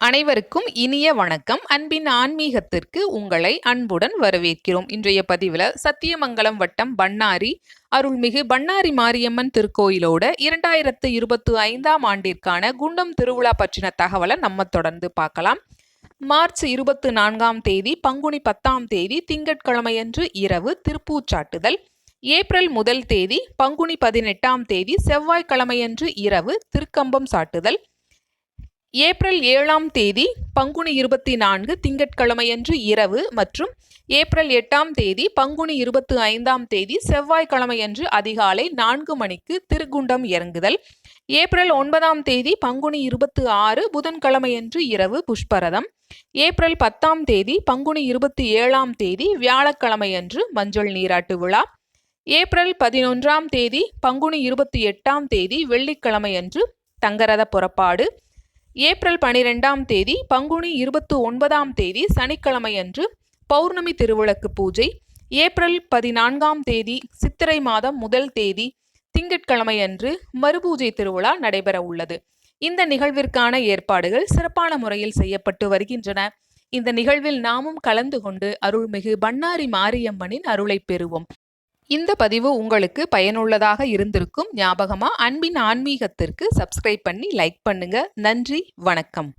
அனைவருக்கும் இனிய வணக்கம். அன்பின் ஆன்மீகத்திற்கு உங்களை அன்புடன் வரவேற்கிறோம். இன்றைய பதிவில் சத்தியமங்கலம் வட்டம் பண்ணாரி அருள்மிகு பண்ணாரி மாரியம்மன் திருக்கோயிலோட இரண்டாயிரத்து இருபத்தி ஐந்தாம் ஆண்டிற்கான குண்டம் திருவிழா பற்றின தகவலை நம்ம தொடர்ந்து பார்க்கலாம். மார்ச் இருபத்தி நான்காம் தேதி பங்குனி பத்தாம் தேதி திங்கட்கிழமையன்று இரவு திருப்பூச்சாட்டுதல். ஏப்ரல் முதல் தேதி பங்குனி பதினெட்டாம் தேதி செவ்வாய்க்கிழமையன்று இரவு திருக்கம்பம் சாட்டுதல். ஏப்ரல் ஏழாம் தேதி பங்குனி இருபத்தி நான்கு திங்கட்கிழமையன்று இரவு மற்றும் ஏப்ரல் எட்டாம் தேதி பங்குனி இருபத்தி ஐந்தாம் தேதி செவ்வாய்க்கிழமையன்று அதிகாலை நான்கு மணிக்கு திருக்குண்டம் இறங்குதல். ஏப்ரல் ஒன்பதாம் தேதி பங்குனி இருபத்தி ஆறு புதன்கிழமையன்று இரவு புஷ்பரதம். ஏப்ரல் பத்தாம் தேதி பங்குனி இருபத்தி ஏழாம் தேதி வியாழக்கிழமையன்று மஞ்சள் நீராட்டு விழா. ஏப்ரல் பதினொன்றாம் தேதி பங்குனி இருபத்தி எட்டாம் தேதி வெள்ளிக்கிழமையன்று தங்கரத புறப்பாடு. ஏப்ரல் பனிரெண்டாம் தேதி பங்குனி இருபத்தி ஒன்பதாம் தேதி சனிக்கிழமையன்று பௌர்ணமி திருவிளக்கு பூஜை. ஏப்ரல் பதினான்காம் தேதி சித்திரை மாதம் முதல் தேதி திங்கட்கிழமையன்று மறுபூஜை திருவிழா நடைபெற உள்ளது. இந்த நிகழ்விற்கான ஏற்பாடுகள் சிறப்பான முறையில் செய்யப்பட்டு வருகின்றன. இந்த நிகழ்வில் நாமும் கலந்து கொண்டு அருள்மிகு பண்ணாரி மாரியம்மனின் அருளை பெறுவோம். இந்த பதிவு உங்களுக்கு பயனுள்ளதாக இருந்திருக்கும் ஞாபகமா அன்பின் ஆன்மீகத்திற்கு சப்ஸ்கிரைப் பண்ணி லைக் பண்ணுங்க. நன்றி வணக்கம்.